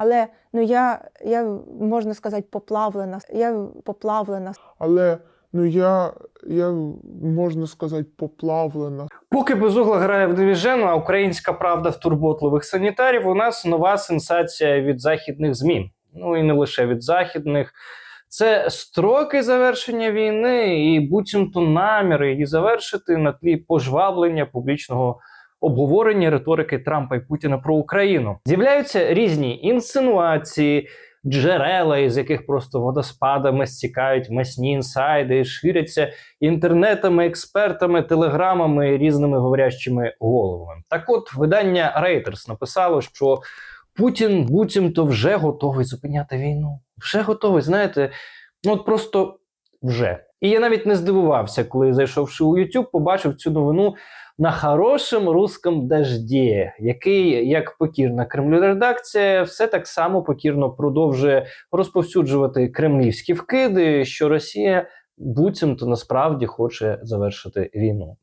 Але ну я, я можна сказати, поплавлена. Я поплавлена. Але ну я, я можна сказати, поплавлена. Поки Безугла грає в дивіжену, а українська правда в турботливих санітарів, у нас нова сенсація від західних ЗМІ. Ну і не лише від західних. Це строки завершення війни і буцімто наміри її завершити на тлі пожвавлення публічного обговорення риторики Трампа і Путіна про Україну. З'являються різні інсинуації, джерела, із яких просто водоспадами стікають масні інсайди, ширяться інтернетами, експертами, телеграмами, і різними говорящими головами. Так, от видання Reuters написало, що Путін буцімто вже готовий зупиняти війну. Вже готовий, знаєте, ну от просто вже. І я навіть не здивувався, коли зайшовши у YouTube, побачив цю новину на хорошому русском дожді, який, як покірна Кремлю редакція, все так само покірно продовжує розповсюджувати кремлівські вкиди, що Росія буцімто насправді хоче завершити війну.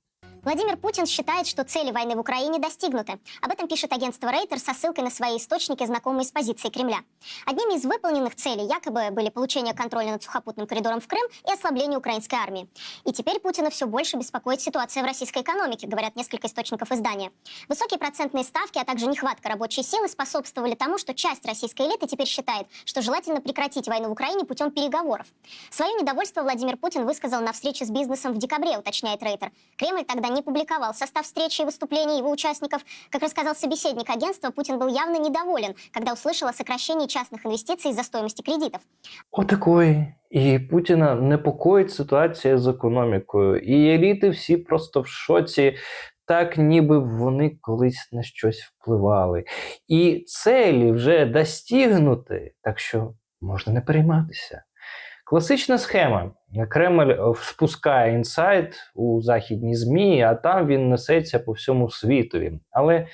Владимир Путин считает, что цели войны в Украине достигнуты. Об этом пишет агентство Рейтер со ссылкой на свои источники, знакомые с позицией Кремля. Одними из выполненных целей якобы были получение контроля над сухопутным коридором в Крым и ослабление украинской армии. И теперь Путина все больше беспокоит ситуация в российской экономике, говорят несколько источников издания. Высокие процентные ставки, а также нехватка рабочей силы способствовали тому, что часть российской элиты теперь считает, что желательно прекратить войну в Украине путем переговоров. Свое недовольство Владимир Путин высказал на встрече с бизнесом в декабре, уточняет Рейтер. Кремль тогда публиковал состав встречи и выступлений его участников. Как рассказал собеседник агентства, Путин был явно недоволен, когда услышал о сокращении частных инвестиций из-за стоимости кредитов. Отакої. І Путіна непокоїть ситуація з економікою. І еліти всі просто в шоці, так ніби вони колись на щось впливали. І целі вже достигнути, так що можна не перейматися. Класична схема. Кремль е, спускає інсайт у західні ЗМІ, а там він несеться по всьому світові. Але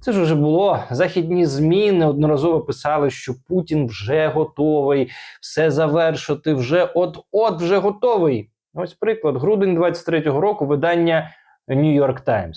це ж вже було. Західні ЗМІ неодноразово писали, що Путін вже готовий все завершити, вже от-от вже готовий. Ось приклад, грудень 23-го року видання York Times.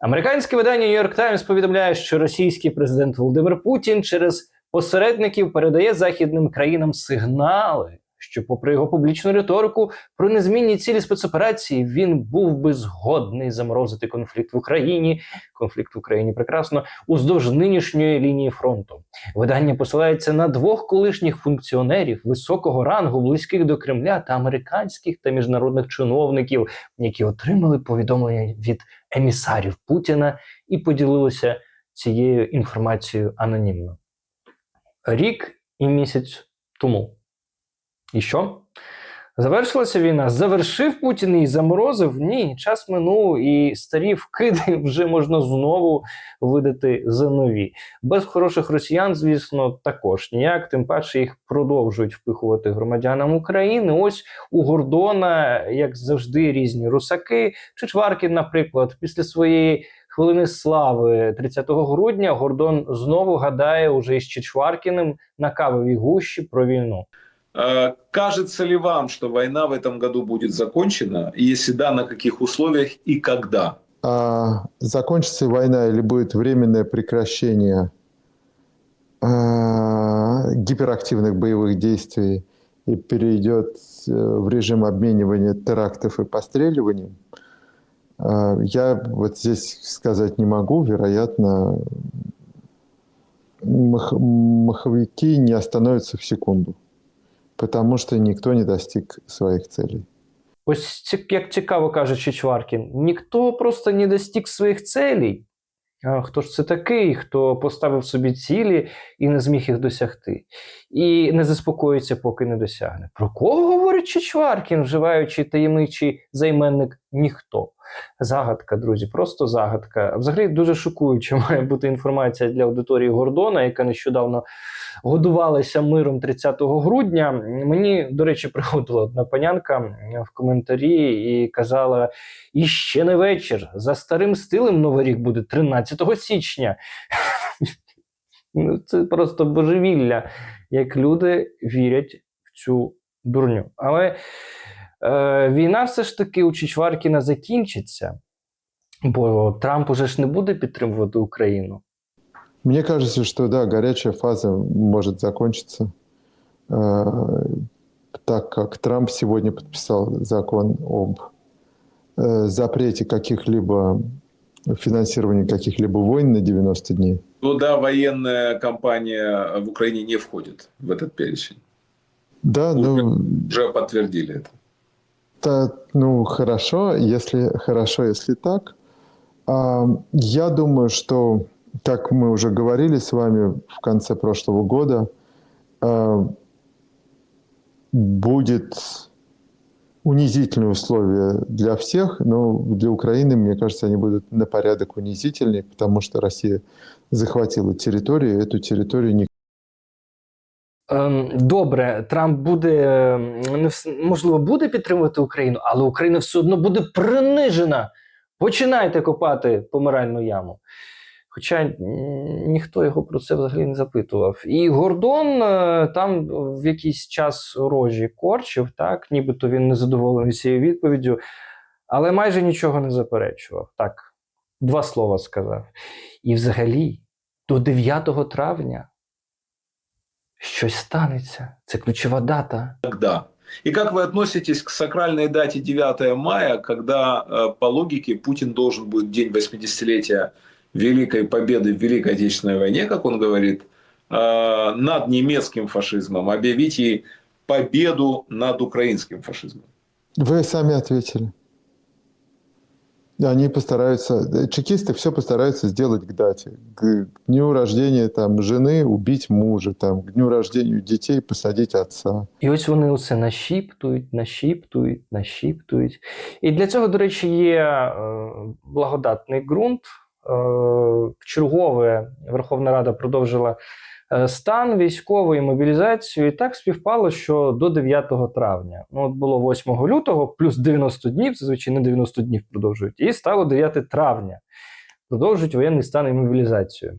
Американське видання York Times повідомляє, що російський президент Володимир Путін через посередників передає західним країнам сигнали, що, попри його публічну риторику про незмінні цілі спецоперації, він був би згодний заморозити конфлікт в Україні. Конфлікт в Україні прекрасно уздовж нинішньої лінії фронту. Видання посилається на двох колишніх функціонерів високого рангу, близьких до Кремля та американських та міжнародних чиновників, які отримали повідомлення від емісарів Путіна і поділилися цією інформацією анонімно. Рік і місяць тому. І що? Завершилася війна. Завершив Путін і заморозив? Ні, час минув, і старі вкиди вже можна знову видати за нові. Без хороших росіян, звісно, також ніяк. Тим паче їх продовжують впихувати громадянам України. Ось у Гордона, як завжди, різні русаки. Чичваркін, наприклад, після своєї хвилини слави 30 грудня Гордон знову гадає уже із Чичваркіним на кавовій гущі про війну. Э, Кажется ли вам, что война в этом году будет закончена? И Если да, на каких условиях и когда? А, закончится война или будет временное прекращение а, гиперактивных боевых действий и перейдет э, в режим обменивания терактов и постреливаний, а, Я вот здесь сказать не могу. Вероятно, мах- маховики не остановятся в секунду, потому что никто не достиг своих целей. Ось як цікаво каже Чичваркін, ніхто просто не достиг своїх целей. А хто ж це такий, хто поставив собі цілі і не зміг їх досягти, і не заспокоїться, поки не досягне. Про кого Чичваркін, вживаючи таємничий займенник ніхто? Загадка, друзі, просто загадка. Взагалі дуже шокуюча має бути інформація для аудиторії Гордона, яка нещодавно годувалася миром 30 грудня. Мені, до речі, приходила одна панянка в коментарі і казала: і ще не вечір. За старим стилем Новий рік буде 13 січня. Ну, Це просто божевілля, як люди вірять в цю дурню. Але е, війна все ж таки у Чичваркіна закінчиться, бо Трамп уже ж не буде підтримувати Україну. Мне кажется, что да, горячая фаза может закончиться, э, так как Трамп сегодня подписал закон об э, запрете каких-либо финансирования каких-либо войн на 90 дней. Туда военная кампания в Украине не входит в этот перечень. Да, ну, Уже подтвердили это. та- ну хорошо, если хорошо, если так. А, я думаю, что, как мы уже говорили с вами в конце прошлого года, а, будет унизительные условия для всех, но для Украины, мне кажется, они будут на порядок унизительнее, потому что Россия захватила территорию, и эту территорию не Добре, Трамп буде ем, можливо буде підтримувати Україну, але Україна все одно буде принижена. Починайте копати помиральну яму. Хоча ніхто його про це взагалі не запитував. І Гордон е, там в якийсь час рожі корчив, так, нібито він не задоволений цією відповіддю, але майже нічого не заперечував. Так, два слова сказав. І взагалі, до 9 травня щось станеться. Це ключова дата. Когда? И как вы относитесь к сакральной дате 9 мая, когда э, по логике Путин должен будет день 80-летия Великой Победы в Великой Отечественной войне, как он говорит, э, над немецким фашизмом объявить ей победу над украинским фашизмом? Вы сами ответили. Они постараются, э, чекисты все постараются сделать к дате. К дню рождения там, жены убить мужа, там, к дню рождения детей посадить отца. І ось вони усе нашіптують, нашіптують, нашіптують. І для цього, до речі, є е, благодатний ґрунт. Е, чергове Верховна Рада продовжила е, Стан військової мобілізацію. І так співпало, що до 9 травня. Ну, от було 8 лютого, плюс 90 днів, зазвичай не 90 днів продовжують, і стало 9 травня. Продовжують воєнний стан і мобілізацію.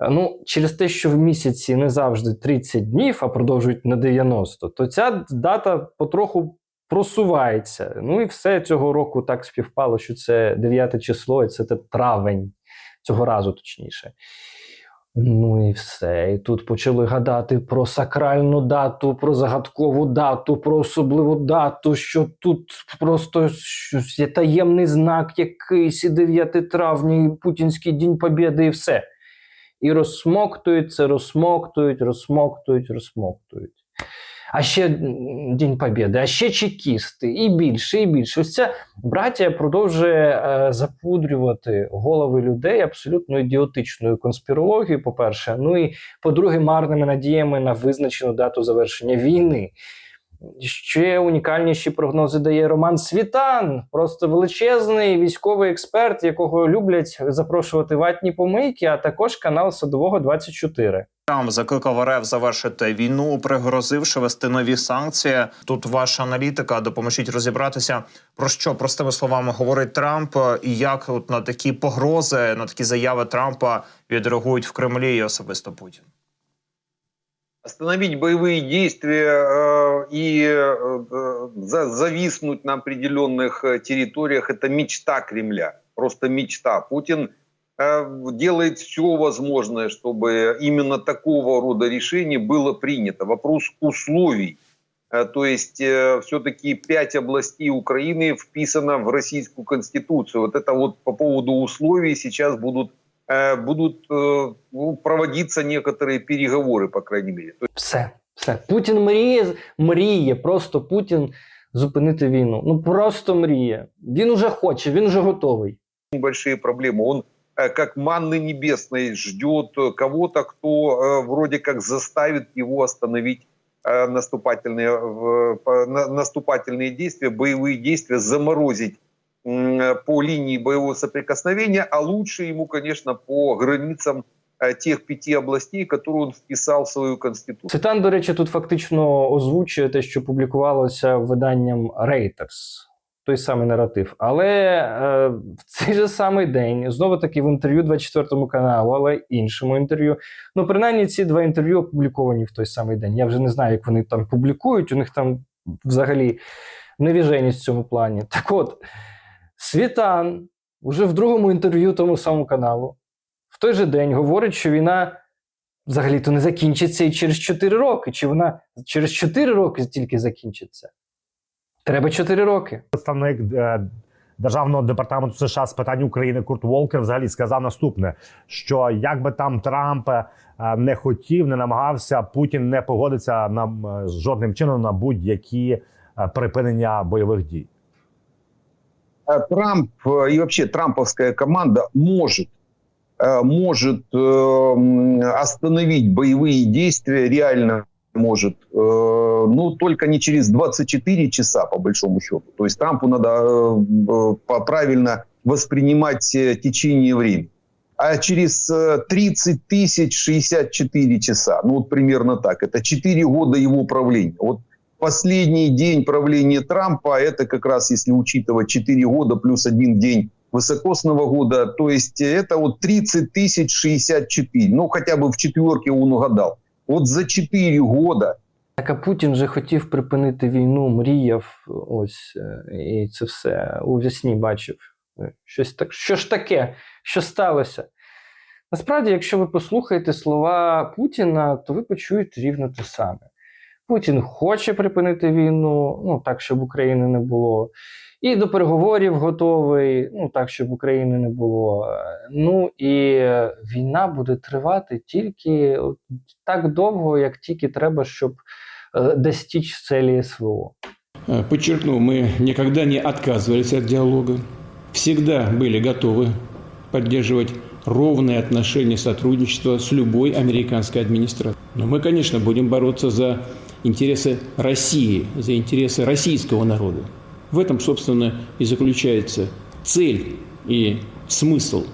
Е, Ну, через те, що в місяці не завжди 30 днів, а продовжують на 90, то ця дата потроху просувається. Ну і все цього року так співпало, що це 9 число, і це травень цього разу, точніше. Ну і все. І тут почали гадати про сакральну дату, про загадкову дату, про особливу дату, що тут просто щось є таємний знак якийсь, і 9 травня, і Путінський День Побєди, і все. І розсмоктують це, розсмоктують, розсмоктують, розсмоктують. А ще День Побєди, а ще чекісти, і більше, і більше. Ось ця братія продовжує е, запудрювати голови людей абсолютно ідіотичною конспірологією, по-перше. Ну і по-друге, марними надіями на визначену дату завершення війни. Ще унікальніші прогнози дає Роман Світан, просто величезний військовий експерт, якого люблять запрошувати ватні помийки, а також канал Садового 24. Трамп закликав РФ завершити війну, пригрозивши вести нові санкції. Тут ваша аналітика допоможіть розібратися про що простими словами говорить Трамп, і як от на такі погрози, на такі заяви Трампа відреагують в Кремлі і особисто Путін. Остановить боевые действия э, и э, за- зависнуть на определенных э, территориях это мечта Кремля, просто мечта. Путин э, делает все возможное, чтобы именно такого рода решение было принято. Вопрос условий. Э, То есть все-таки пять областей Украины вписано в Российскую Конституцию. Вот это вот по поводу условий сейчас будут э, будут э, ну, проводиться некоторые переговоры, по крайней мере. То Все, все. Путін мріє, мріє, просто Путін зупинити війну. Ну просто мріє. Він уже хоче, він уже готовий. большие проблемы. Он э, как манны небесной ждет э, кого-то, кто э, вроде как заставит его остановить э, наступательные, в- по- на- наступательные действия, боевые действия, заморозить м, э, по линии боевого соприкосновения, а лучше ему, конечно, по границам э, тех пяти областей, которые он вписал в свою конституцию. Цитан, до речі, тут фактично озвучує те, що публікувалося виданням Reuters. Той самий наратив. Але е, в цей же самий день, знову таки в інтерв'ю 24 каналу, але іншому інтерв'ю. Ну, принаймні, ці два інтерв'ю опубліковані в той самий день. Я вже не знаю, як вони там публікують. У них там взагалі невіженість в цьому плані. Так от, Світан уже в другому інтерв'ю тому самому каналу в той же день говорить, що війна взагалі-то не закінчиться і через 4 роки. Чи вона через 4 роки тільки закінчиться? Треба 4 роки. Представник е, Державного департаменту США з питань України Курт Волкер взагалі сказав наступне: що як би там Трамп е, не хотів, не намагався, Путін не погодиться на м, жодним чином на будь-які е, припинення бойових дій. А Трамп э, и вообще трамповская команда может, э, может э, м, остановить боевые действия, реально может, э, ну, только не через 24 часа, по большому счету. То есть Трампу надо э, э, правильно воспринимать э, течение времени. А через э, 30 тысяч 64 часа, ну вот примерно так, это 4 года его правления. Вот последний день правления Трампа, это как раз, если учитывать 4 года плюс один день высокосного года, то есть это вот 30 тысяч 64. Ну, хотя бы в четверке он угадал. Вот за 4 года Так а Путін же хотів припинити війну, мріяв, ось е, і це все у весні бачив. Е, Щось так, що ж таке? Що сталося? Насправді, якщо ви послухаєте слова Путіна, то ви почуєте рівно те саме. Путін хоче припинити війну, ну так, щоб України не було. І до переговорів готовий, ну так, щоб України не було. Е, Ну і е, війна буде тривати тільки от так довго, як тільки треба, щоб е, достичь цели СВО. Э, Подчеркну, мы никогда не отказывались от диалога, всегда были готовы поддерживать ровные отношения сотрудничества с любой американской администрацией. Но мы, конечно, будем бороться за интересы России, за интересы российского народа. В этом, собственно, и заключается цель и смысл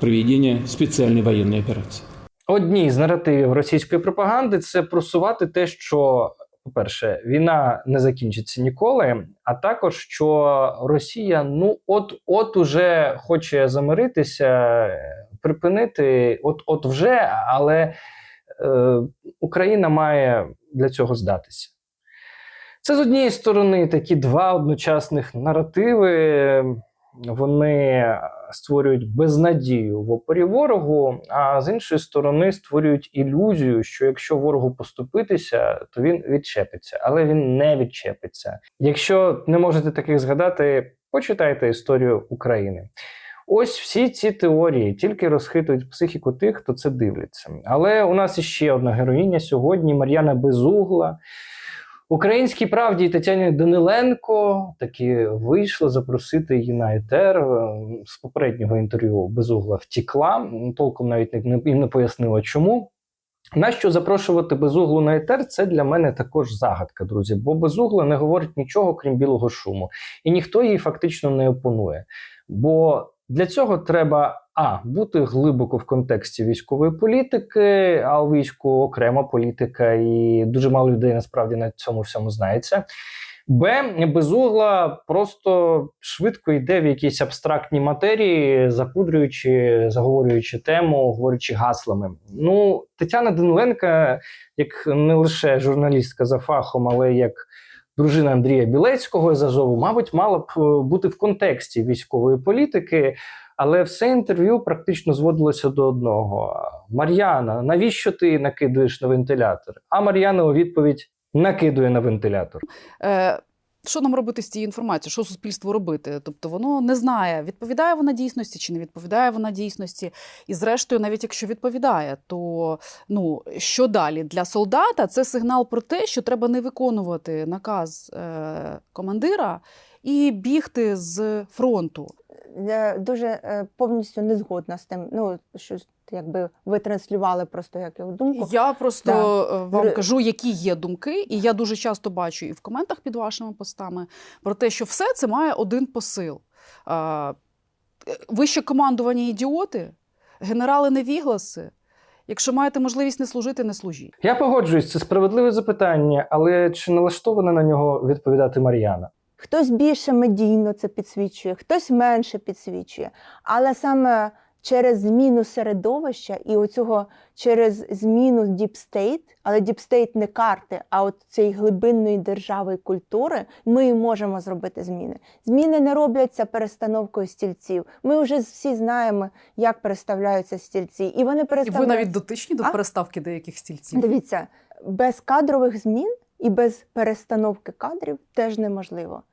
проведения специальной военной операции. Одній з наративів російської пропаганди це просувати те, що, по-перше, війна не закінчиться ніколи, а також що Росія ну от-от уже хоче замиритися, е, припинити, от-от вже, але е, Україна має для цього здатися. Це з однієї сторони такі два одночасних наративи. Вони створюють безнадію в опорі ворогу, а з іншої сторони створюють ілюзію, що якщо ворогу поступитися, то він відчепиться, але він не відчепиться. Якщо не можете таких згадати, почитайте історію України. Ось всі ці теорії тільки розхитують психіку тих, хто це дивиться. Але у нас іще одна героїня сьогодні Мар'яна Безугла. Українській правді Тетяні Даниленко таки вийшло запросити її на етер. З попереднього інтерв'ю Безугла втікла, толком навіть не, не, пояснила, чому. Нащо запрошувати Безуглу на етер? Це для мене також загадка, друзі. Бо Безугла не говорить нічого, крім білого шуму, і ніхто їй фактично не опонує. Бо для цього треба а бути глибоко в контексті військової політики, а у війську окрема політика, і дуже мало людей насправді на цьому всьому знається. Б. Безугла просто швидко йде в якісь абстрактні матерії, запудрюючи, заговорюючи тему, говорячи гаслами. Ну, Тетяна Даниленка, як не лише журналістка за фахом, але як дружина Андрія Білецького з Азову, мабуть, мала б е, бути в контексті військової політики. Але все інтерв'ю практично зводилося до одного: Мар'яна, навіщо ти накидуєш на вентилятор? А Мар'яна у відповідь накидує на вентилятор. Е, що нам робити з цією інформацією? Що суспільству робити? Тобто воно не знає, відповідає вона дійсності чи не відповідає вона дійсності. І зрештою, навіть якщо відповідає, то ну що далі для солдата? Це сигнал про те, що треба не виконувати наказ е, командира і бігти з фронту. Я дуже е, повністю не згодна з тим. Ну, що якби ви транслювали просто як його думку. Я просто Да. е, вам кажу, які є думки, і я дуже часто бачу і в коментах під вашими постами про те, що все це має один посил. Е, Вище командування ідіоти, генерали невігласи. Якщо маєте можливість не служити, не служіть. Я погоджуюсь, це справедливе запитання, але чи налаштована на нього відповідати Мар'яна? Хтось більше медійно це підсвічує, хтось менше підсвічує. Але саме через зміну середовища і оцього через зміну діпстейт, але діпстейт не карти, а от цієї глибинної держави і культури, ми і можемо зробити зміни. Зміни не робляться перестановкою стільців. Ми вже всі знаємо, як переставляються стільці, і вони І ви навіть дотичні до А? переставки деяких стільців. Дивіться, без кадрових змін і без перестановки кадрів теж неможливо.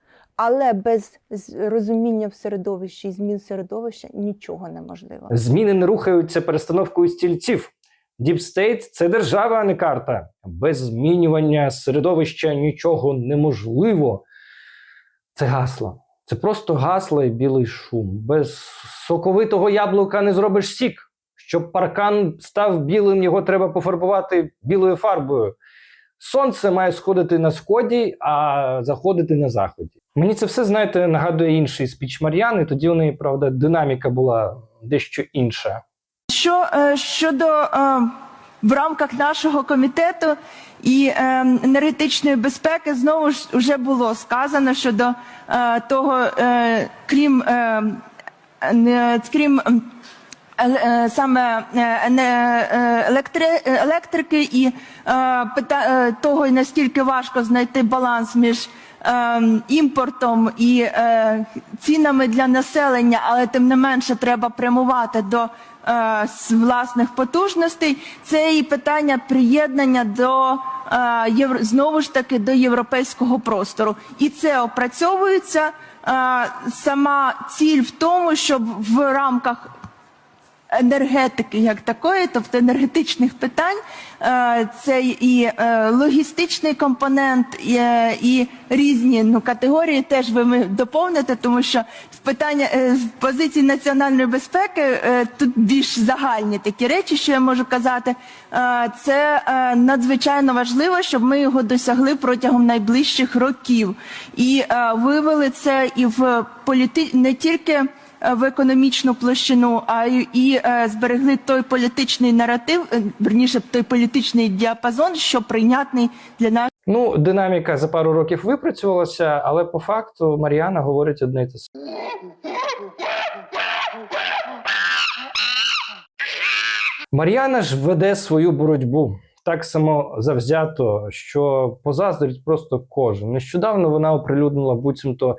Але без розуміння в середовищі і змін середовища нічого неможливо. Зміни не рухаються перестановкою стільців. Діпстейт це держава, а не карта. Без змінювання середовища нічого неможливо. Це гасло. Це просто гасло і білий шум. Без соковитого яблука не зробиш сік. Щоб паркан став білим, його треба пофарбувати білою фарбою. Сонце має сходити на сході, а заходити на заході. Мені це все, знаєте, нагадує інший спіч Мар'яни. Тоді у неї, правда, динаміка була дещо інша. Що е, щодо е, в рамках нашого комітету і е, енергетичної безпеки, знову ж вже було сказано щодо того, крім крім саме е, е, електри- е, електрики і того, наскільки важко знайти баланс між е, імпортом і цінами для населення, але тим не менше треба прямувати до власних потужностей. Це і питання приєднання до знову ж таки до європейського простору, і це опрацьовується. Сама ціль в тому, щоб в рамках енергетики як такої, тобто енергетичних питань, е, це і е, логістичний компонент, і, е, різні ну, категорії теж ви доповните, тому що в питання е, в позиції національної безпеки е, тут більш загальні такі речі, що я можу казати. Е, Це е, надзвичайно важливо, щоб ми його досягли протягом найближчих років і е, вивели це і в політи не тільки е, в економічну площину, а і е, зберегли той політичний наратив, е, верніше той політичний діапазон, що прийнятний для нас. Ну, динаміка за пару років випрацювалася, але по факту Мар'яна говорить одне й те саме. Мар'яна ж веде свою боротьбу так само завзято, що позаздрить просто кожен. Нещодавно вона оприлюднила буцімто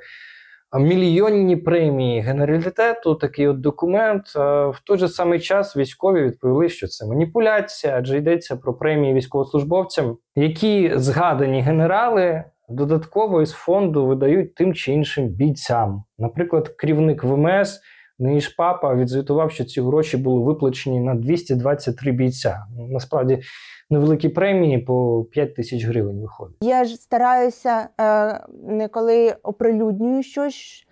мільйонні премії генералітету. Такий от документ. Е, В той же самий час військові відповіли, що це маніпуляція, адже йдеться про премії військовослужбовцям, які згадані генерали додатково із фонду видають тим чи іншим бійцям. Наприклад, керівник ВМС Ниїж папа відзвітував, що ці гроші були виплачені на 223 бійця. Насправді невеликі премії по 5 тисяч гривень виходить. Я ж стараюся, е, коли оприлюднюю щось,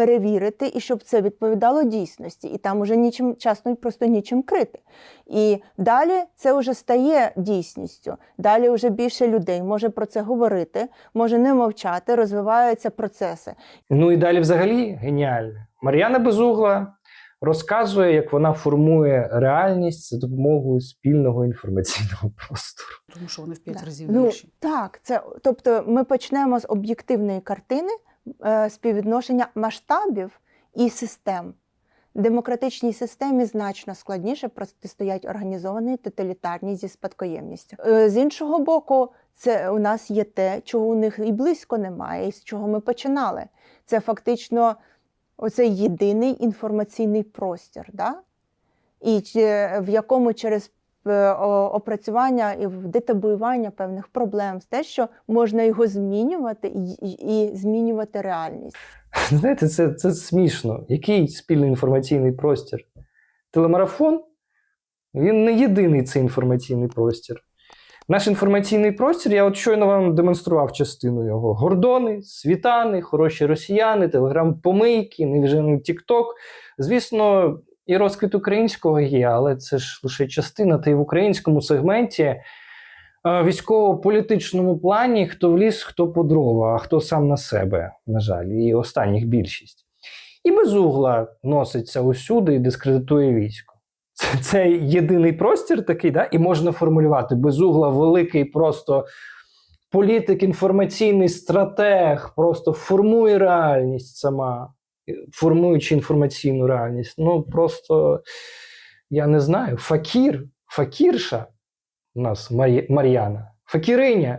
перевірити, і щоб це відповідало дійсності. І там уже нічим часно просто нічим крити. І далі це вже стає дійсністю. Далі вже більше людей може про це говорити, може не мовчати, розвиваються процеси. Ну і далі взагалі геніально. Мар'яна Безугла розказує, як вона формує реальність за допомогою спільного інформаційного простору. Тому що вони в п'ять Да. разів Ну, так, це тобто ми почнемо з об'єктивної картини співвідношення масштабів і систем. Демократичній системі значно складніше протистоять організованій тоталітарній зі спадкоємністю. Е, З іншого боку, це у нас є те, чого у них і близько немає, і з чого ми починали. Це фактично оцей єдиний інформаційний простір, да? і в якому через е, опрацювання і детабуювання певних проблем, з те, що можна його змінювати і, і, змінювати реальність. Знаєте, це, це смішно. Який спільний інформаційний простір? Телемарафон? Він не єдиний цей інформаційний простір. Наш інформаційний простір, я от щойно вам демонстрував частину його: гордони, світани, хороші росіяни, телеграм-помийки, невіжений Тікток. Звісно, і розквіт українського є, але це ж лише частина. Та й в українському сегменті е, військово-політичному плані хто в ліс, хто по дрова, а хто сам на себе, на жаль, і останніх більшість. І безугла носиться усюди і дискредитує військо. Це, це єдиний простір такий, да? і можна формулювати безугла великий просто політик, інформаційний стратег, просто формує реальність сама. Формуючи інформаційну реальність. Ну просто я не знаю, факір, факірша у нас Мар'яна, факіриня.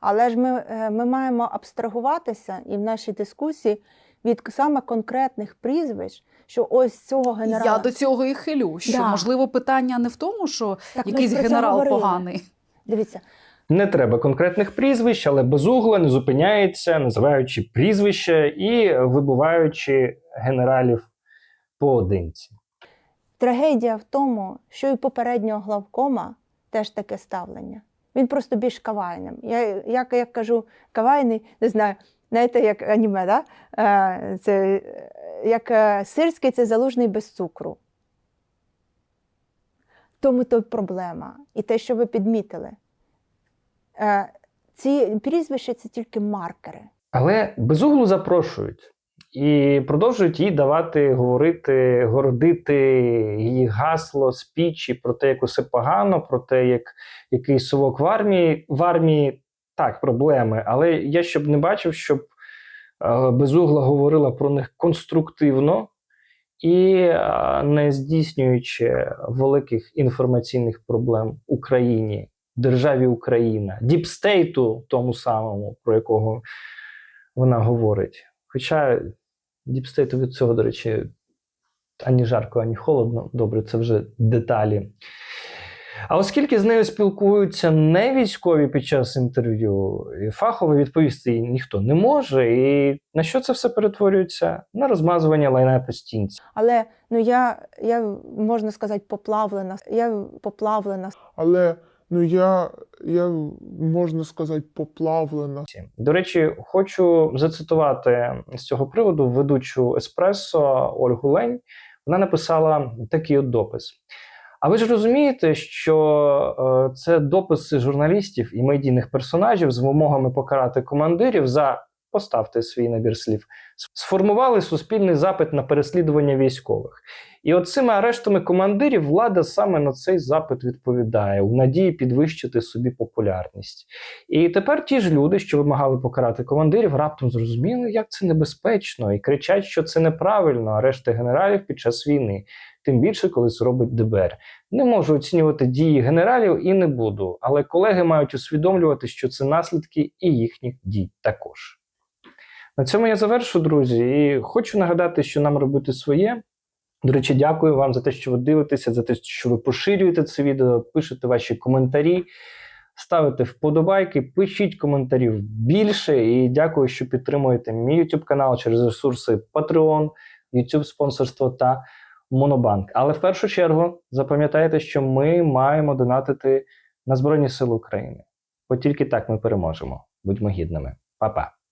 Але ж ми, е, ми маємо абстрагуватися і в нашій дискусії від саме конкретних прізвищ, що ось цього генерала. Я до цього і хилю. Що Да. можливо питання не в тому, що Так якийсь генерал поганий. Дивіться, Не треба конкретних прізвищ, але безугла не зупиняється, називаючи прізвища і вибуваючи генералів поодинці. трагедія в тому, що і попереднього главкома теж таке ставлення. Він просто більш кавайним. Я як, як кажу, кавайний, не знаю, знаєте, як аніме, да? Е, це, як е, сирський це залужний без цукру. Тому то проблема. І те, що ви підмітили. Е, ці прізвища це тільки маркери. Але безуглу запрошують і продовжують їй давати говорити, городити її гасло, спічі про те, як усе погано, про те, як який совок в армії. В армії так, проблеми, але я щоб не бачив, щоб е, безугла говорила про них конструктивно і е, не здійснюючи великих інформаційних проблем Україні, державі Україна, діпстейту, тому самому, про якого вона говорить. Хоча діпстейту від цього, до речі, ані жарко, ані холодно. Добре, це вже деталі. А оскільки з нею спілкуються не військові під час інтерв'ю, і фахово відповісти їй ніхто не може. І на що це все перетворюється? На розмазування лайна по стінці. Але ну я, я можна сказати, поплавлена. Я поплавлена Але ну я, я можна сказати, поплавлена. До речі, хочу зацитувати з цього приводу ведучу Еспресо Ольгу Лень. Вона написала такий от допис. А ви ж розумієте, що е, це дописи журналістів і медійних персонажів з вимогами покарати командирів за поставте свій набір слів, сформували суспільний запит на переслідування військових. І от цими арештами командирів влада саме на цей запит відповідає у надії підвищити собі популярність. І тепер ті ж люди, що вимагали покарати командирів, раптом зрозуміли, як це небезпечно, і кричать, що це неправильно арешти генералів під час війни, тим більше, коли це робить ДБР. Не можу оцінювати дії генералів і не буду, але колеги мають усвідомлювати, що це наслідки і їхніх дій також. На цьому я завершу, друзі, і хочу нагадати, що нам робити своє. До речі, дякую вам за те, що ви дивитеся, за те, що ви поширюєте це відео, пишете ваші коментарі, ставите вподобайки, пишіть коментарів більше. І дякую, що підтримуєте мій YouTube канал через ресурси Patreon, YouTube спонсорство та Монобанк. Але в першу чергу запам'ятайте, що ми маємо донатити на Збройні Сили України. Бо тільки так ми переможемо. Будьмо гідними. Па-па.